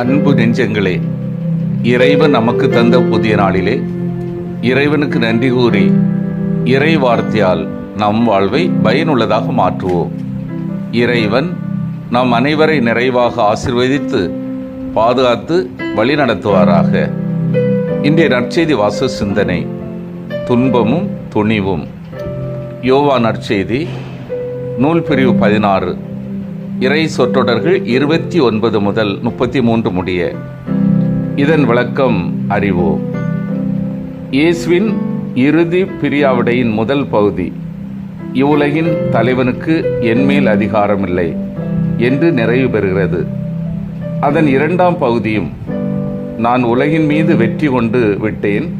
அன்பு நெஞ்சங்களே இறைவன் நமக்கு தந்த புதிய நாளிலே இறைவனுக்கு நன்றி கூறி இறை வார்த்தையால் நம் வாழ்வை பயனுள்ளதாக மாற்றுவோம். இறைவன் நம் அனைவரை நிறைவாக ஆசிர்வதித்து பாதுகாத்து வழிநடத்துவாராக. இன்றைய நற்செய்தி வாச சிந்தனை துன்பமும் துணிவும். யோவா நற்செய்தி நூல் பிரிவு பதினாறு இறை சொற்றொடர்கள் இருபத்தி ஒன்பது முதல் முப்பத்தி மூன்று முடிய. இதன் விளக்கம் அறிவோம். இயேசுவின் இறுதி பிரியாவிடையின் முதல் பகுதி இவ்வுலகின் தலைவனுக்கு என்மேல் அதிகாரமில்லை என்று நிறைவு பெறுகிறது. அதன் இரண்டாம் பகுதியும் நான் உலகின் மீது வெற்றி கொண்டு விட்டேன்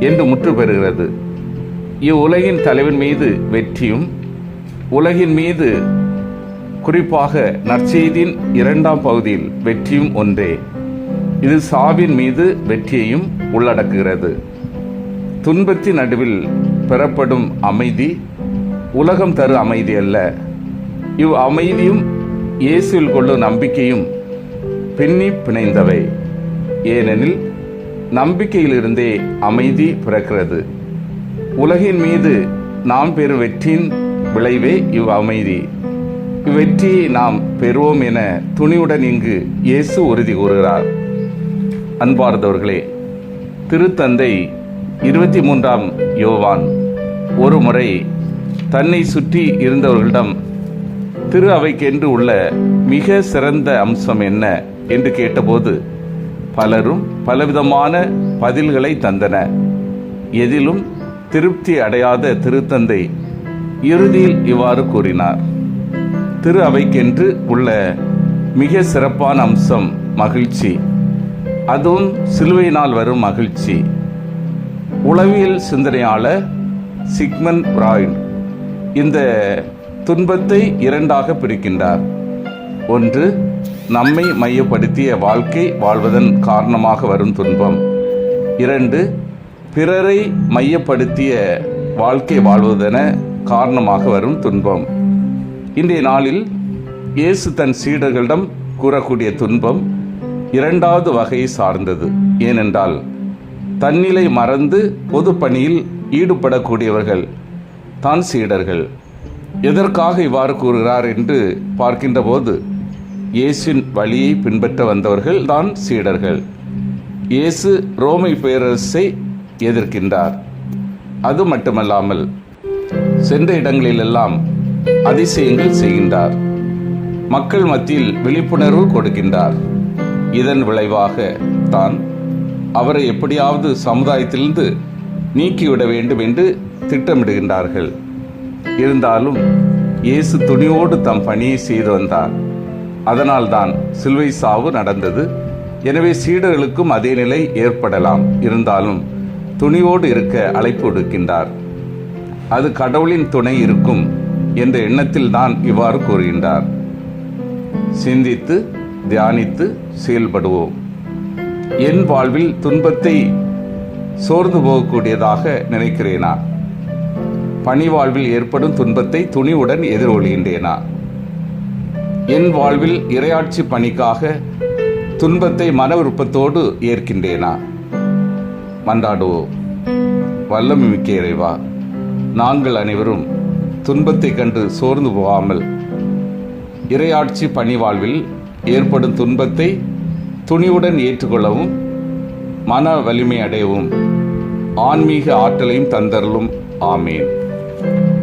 என்று முற்று பெறுகிறது. இவ்வுலகின் தலைவன் மீது வெற்றியும் உலகின் மீது குறிப்பாக நற்செய்தியின் இரண்டாம் பகுதியில் வெற்றியும் ஒன்றே. இது சாவின் மீது வெற்றியையும் உள்ளடக்குகிறது. துன்பத்தின் நடுவில் பெறப்படும் அமைதி உலகம் தரு அமைதி அல்ல. இவ் அமைதியும் இயேசுவில் கொள்ளும் நம்பிக்கையும் பின்னி பிணைந்தவை. ஏனெனில் நம்பிக்கையிலிருந்தே அமைதி பிறக்கிறது. உலகின் மீது நாம் பெறும் வெற்றியின் விளைவே இவ் அமைதி. வெற்றியை நாம் பெறுவோம் என துணிவுடன் இங்கு இயேசு உறுதி கூறுகிறார். அன்பார்ந்தவர்களே திருத்தந்தை இருபத்தி மூன்றாம் யோவான். ஒரு முறை தன்னை சுற்றி இருந்தவர்களிடம் திரு அவைக்கென்று உள்ள மிக சிறந்த அம்சம் என்ன? என்று கேட்டபோது பலரும் பலவிதமான பதில்களை தந்தன. எதிலும் திருப்தி அடையாத திருத்தந்தை இறுதியில் இவ்வாறு கூறினார். திரு அவைக்கென்று உள்ள மிக சிறப்பான அம்சம் மகிழ்ச்சி. அதுவும் சிலுவையினால் வரும் மகிழ்ச்சி. உளவியல் சிந்தனையாளர் சிக்மன் பிராய்ட் இந்த துன்பத்தை இரண்டாக பிரிக்கின்றார். ஒன்று நம்மை மையப்படுத்திய வாழ்க்கை வாழ்வதன் காரணமாக வரும் துன்பம். இரண்டு பிறரை மையப்படுத்திய வாழ்க்கை வாழ்வதென காரணமாக வரும் துன்பம். இன்றைய நாளில் இயேசு தன் சீடர்களிடம் கூறக்கூடிய துன்பம் இரண்டாவது வகையை சார்ந்தது. ஏனென்றால் தன்னிலை மறந்து பொது பணியில் ஈடுபடக்கூடியவர்கள் தான் சீடர்கள். எதற்காக இவ்வாறு கூறுகிறார் என்று பார்க்கின்ற போது இயேசின் வழியை பின்பற்ற வந்தவர்கள் தான் சீடர்கள். இயேசு ரோமை பேரரசை எதிர்க்கின்றார். அது மட்டுமல்லாமல் சென்ற இடங்களிலெல்லாம் அதிசயங்கள் செய்கின்றார். மக்கள் மத்தியில் விழிப்புணர்வு கொடுக்கின்றார். இதன் விளைவாக தான் அவரை எப்படியாவது சமுதாயத்திலிருந்து நீக்கிவிட வேண்டும் என்று திட்டமிடுகின்றார்கள். இருந்தாலும் இயேசு துணியோடு தம் பணியை செய்து வந்தார். அதனால்தான் சிலுவை சாவு நடந்தது. எனவே சீடர்களுக்கும் அதே நிலை ஏற்படலாம். இருந்தாலும் துணியோடு இருக்க அழைப்பு விடுக்கின்றார். அது கடவுளின் துணை இருக்கும் என்ற எண்ணத்தில் தான் இவ்வாறு கூறுகின்றார். சிந்தித்து தியானித்து செயல்படுவோம். என் வாழ்வில் துன்பத்தை சோர்ந்து போகக்கூடியதாக நினைக்கிறேனா? பணி வாழ்வில் ஏற்படும் துன்பத்தை துணிவுடன் எதிர்கொள்கின்றேனா? என் வாழ்வில் இரையாட்சி பணிக்காக துன்பத்தை மன விருப்பத்தோடு ஏற்கின்றேனா? மன்றாடுவோம். வல்லமிக்க இறைவா நாங்கள் அனைவரும் துன்பத்தை கண்டு சோர்ந்து போகாமல் இரையாட்சி பணி வாழ்வில் ஏற்படும் துன்பத்தை துணிவுடன் ஏற்றுக்கொள்ளவும் மன வலிமை அடையவும் ஆன்மீக ஆற்றலையும் தந்தரலும் ஆமேன்.